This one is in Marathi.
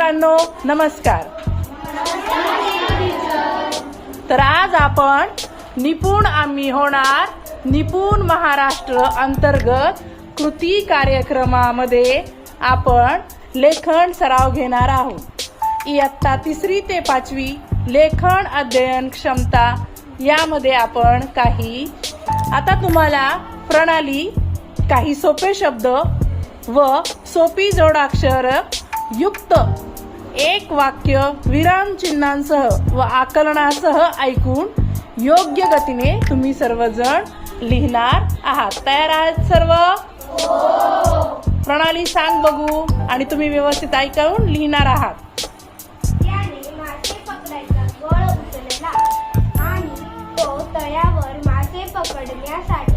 मित्रांनो नमस्कार. तर आज आपण निपुण आम्ही होणार निपुण महाराष्ट्र अंतर्गत कृती कार्यक्रमामध्ये आपण लेखन सराव घेणार आहोत. इयत्ता तिसरी ते पाचवी लेखन अध्ययन क्षमता यामध्ये आपण काही आता तुम्हाला प्रणाली काही सोपे शब्द व सोपी जोडाक्षर युक्त एक वाक्य विरामचिन्हांसह व आकलनासह ऐकून योग्य गतीने तुम्ही सर्वजण लिहिणार आहात. तयार आहात सर्व? प्रणाली सांग बघू आणि तुम्ही व्यवस्थित ऐकून लिहिणार आहात. पकडण्यासाठी